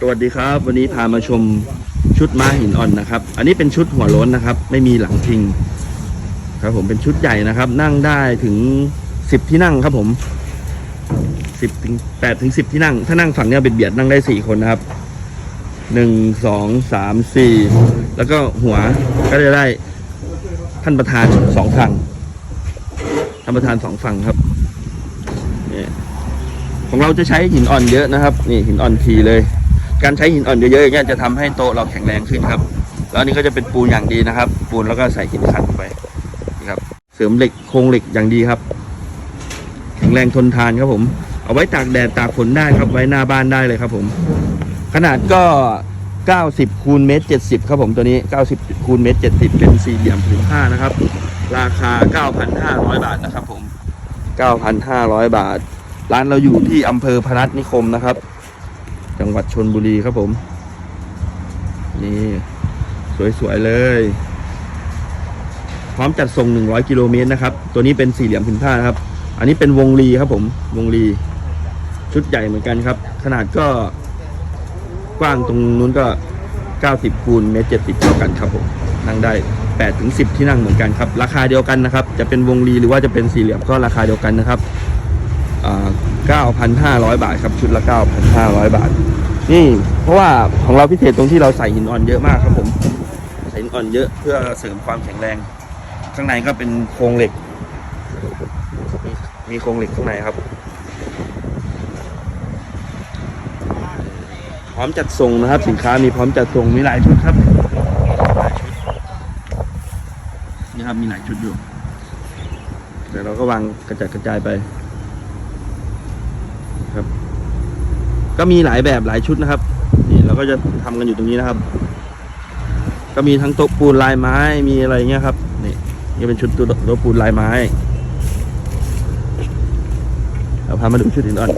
สวัสดีครับ วันนี้พามาชมชุดม้าหินอ่อนนะครับ อันนี้เป็นชุดหัวล้นนะครับ ไม่มีหลังพิง ครับผมเป็นชุดใหญ่นะครับ นั่งได้ถึงสิบที่นั่งครับผมสิบถึงแปดถึงสิบที่นั่ง ถ้านั่งฝั่งเนี้ยเบียดเบียดนั่งได้สี่คนนะครับหนึ่งสองสามสี่แล้วก็หัวก็จะได้ท่านประธานสองฝั่งท่านประธานสองฝั่งครับเนี่ยของเราจะใช้หินอ่อนเยอะนะครับ นี่หินอ่อนทีเลย การใช้หินอ่อนเยอะๆอย่างเงี้ยจะทำให้โต๊ะเราแข็งแรงขึ้นครับ แล้วนนี้ก็จะเป็นปูนอย่างดีนะครับ ปูนแล้วก็ใส่หินขัดไปนี่ครับ เสริมเหล็กโครงเหล็กอย่างดีครับ แข็งแรงทนทานครับผม เอาไว้ตากแดดตากฝนได้ครับ ไว้หน้าบ้านได้เลยครับผม ขนาดก็ 90คูณเมตร70 ครับผมตัวนี้ 90คูณเมตร70 เป็นสี่เหลี่ยมผืนผ้านะครับ ราคา 9,500 บาทนะครับผม 9,500 บาท ร้านเราอยู่ที่อำเภอพนัสนิคมนะครับ จังหวัดชนบุรีครับผม นี่สวย ๆ เลย พร้อมจัดส่ง 100 กิโลเมตรนะครับ ตัวนี้เป็นสี่เหลี่ยมผืนผ้านะครับ อันนี้เป็นวงลีครับผม วงลีชุดใหญ่เหมือนกันครับ ขนาดก็กว้างตรงนู้นก็ 90คูณเมตร70เท่ากันครับผม นั่งได้8ถึง10 ที่นั่งเหมือนกันครับ ราคาเดียวกันนะครับ จะเป็นวงลีหรือว่าจะเป็นสี่เหลี่ยมก็ราคาเดียวกันนะครับ 9,500 บาทครับชุดละ 9,500 บาท นี่เพราะว่าของเราพิเศษตรงที่เราใส่หินอ่อนเยอะมากครับผมใส่หินอ่อนเยอะเพื่อเสริมความแข็งแรง ข้างในก็เป็นโครงเหล็ก มีโครงเหล็กข้างในครับ พร้อมจัดส่งนะครับ สินค้ามีพร้อมจัดส่งมีหลายชุดครับหลายชุดนี่ครับมีหลายชุดอยู่เดี๋ยวเราก็วางกระจัดกระจายไปครับ ก็มีหลายแบบหลายชุดนะครับ นี่เราก็จะทำกันอยู่ตรงนี้นะครับ ก็มีทั้งโต๊ะปูนลายไม้มีอะไรเงี้ยครับนี่นี่เป็นชุดโต๊ะปูนลายไม้เราพามาดูชุดหินอ่อน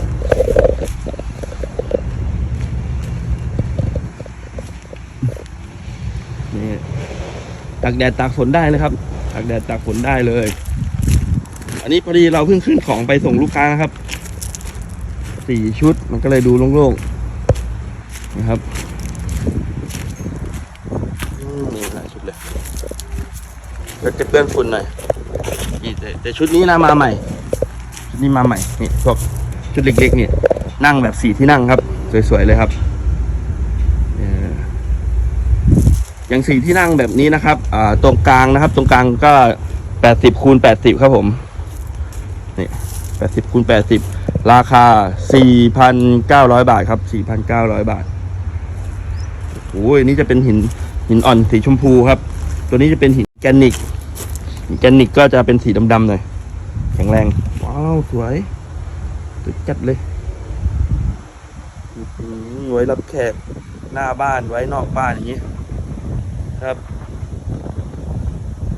นี่ตากแดดตากฝนได้เลยครับตากแดดตากฝนได้เลย อันนี้พอดีเราเพิ่งขึ้นของไปส่งลูกค้านะครับ สี่ชุด มันก็เลยดูโล่งๆนะครับอืมนี่หลายชุดเลยก็จะเปื้อนฝุ่นหน่อยนี่แต่แต่ชุดนี้นะมาใหม่ ชุดนี้มาใหม่นี่พวกชุดเล็กๆนี่นั่งแบบสี่ที่นั่งครับ สวยๆเลยครับอย่างสี่ที่นั่งแบบนี้นะครับตรงกลางนะครับ ตรงกลางก็แปดสิบคูณแปดสิบครับผมนี่แปดสิบคูณแปดสิบ ราคาสี่พันเก้าร้อยบาทครับสี่พันเก้าร้อยบาทโอ้ยนี่จะเป็นหินหินอ่อนสีชมพูครับ ตัวนี้จะเป็นหินแกรนิกหินแกรนิกก็จะเป็นสีดำๆหน่อย แข็งแรง ว้าว สวยสวยจัดเลยหือไว้รับแขกหน้าบ้านไว้นอกบ้านอย่างนี้ครับ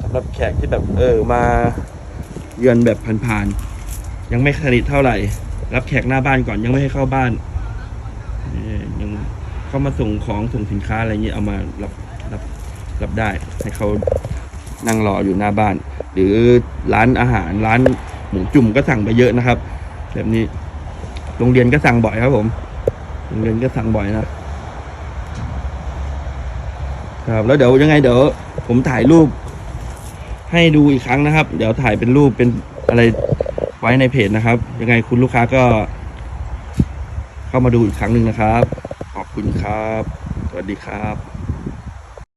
สำหรับแขกที่แบบเออมาเยือนแบบผ่านๆยังไม่สนิทเท่าไหร่ รับแขกหน้าบ้านก่อนยังไม่ให้เข้าบ้านยังเข้ามาส่งของส่งสินค้าอะไรเงี้ยเอามารับรับรับได้ให้เขานั่งรออยู่หน้าบ้าน หรือร้านอาหารร้านหมูจุ่มก็สั่งไปเยอะนะครับ แบบนี้โรงเรียนก็สั่งบ่อยครับผมโรงเรียนก็สั่งบ่อยนะครับ แล้วเดี๋ยวยังไงเดี๋ยวผมถ่ายรูปให้ดูอีกครั้งนะครับ เดี๋ยวถ่ายเป็นรูปเป็นอะไร ไว้ในเพจนะครับ ยังไงคุณลูกค้าก็ เข้ามาดูอีกครั้งหนึ่งนะครับ ขอบคุณครับ สวัสดีครับ